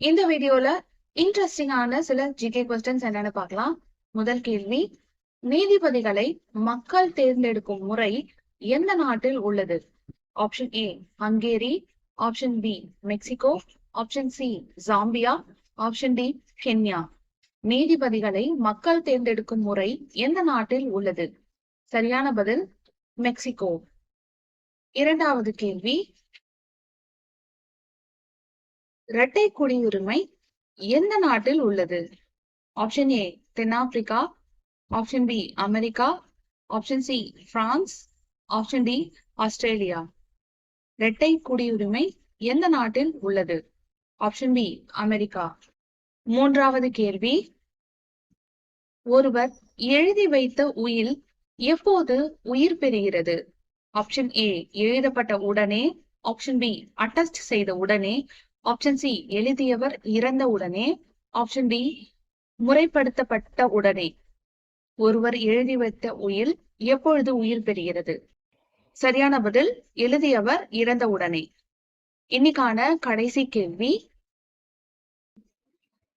இந்த வீடியோல இன்ட்ரெஸ்டிங்கான சில ஜிகே கொஸ்டின்ஸ் என்னன்னு பார்க்கலாம். முதல் கேள்வி நீதிபதிகளை மக்கள் தேர்ந்தெடுக்கும் முறை எந்த நாட்டில் உள்ளது? Option A Hungary option B Mexico option C Zambia option D Kenya நீதிபதிகளை மக்கள் தேர்ந்தெடுக்கும் முறை எந்த நாட்டில் உள்ளது? சரியான பதில் மெக்சிகோ இரண்டாவது கேள்வி இரட்டை குடியுரிமை எந்த நாட்டில் உள்ளது? ஆப்ஷன் ஏ தென்னாப்பிரிக்கா. Option B America. Option C France. Option D Australia. இரட்டை குடியுரிமை எந்த நாட்டில் உள்ளது? Option B America. மூன்றாவது கேள்வி. ஒருவர் எழுதி வைத்த உயில் எப்போது உயிர் பெறுகிறது? ஆப்ஷன் ஏ எழுதப்பட்ட உடனே. ஆப்ஷன் பி அட்டஸ்ட் செய்த உடனே. ஆப்ஷன் சி எழுதியவர் இறந்த உடனே. ஆப்ஷன் டி முறைப்படுத்தப்பட்ட உடனே. ஒருவர் எழுதி வைத்த உயில் எப்பொழுது உயிர் பெறுகிறது? சரியான பதில் எழுதியவர் இறந்த உடனே. இன்னைக்கான கடைசி கேள்வி.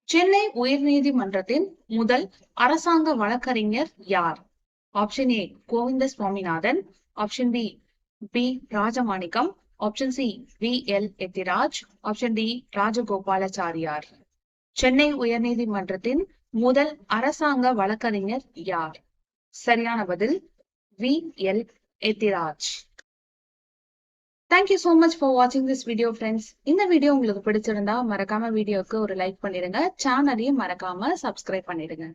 சென்னை உயர்நீதிமன்றத்தின் முதல் அரசாங்க வழக்கறிஞர் யார்? Option A Govinda Swaminathan option B P Rajamanickam. Option C V L Ethiraj option D Rajagopalachariar Chennai உயர்நீதிமன்றத்தின் முதல் அரசாங்க வழக்கறிஞர் யார் சரியான பதில் V L Ethiraj thank you so much for வாட்சிங் திஸ் வீடியோ ஃப்ரெண்ட்ஸ் இந்த வீடியோ உங்களுக்கு பிடிச்சிருந்தா மறக்காம வீடியோக்கு ஒரு லைக் பண்ணிடுங்க. சேனலையும் மறக்காம சப்ஸ்கிரைப் பண்ணிடுங்க.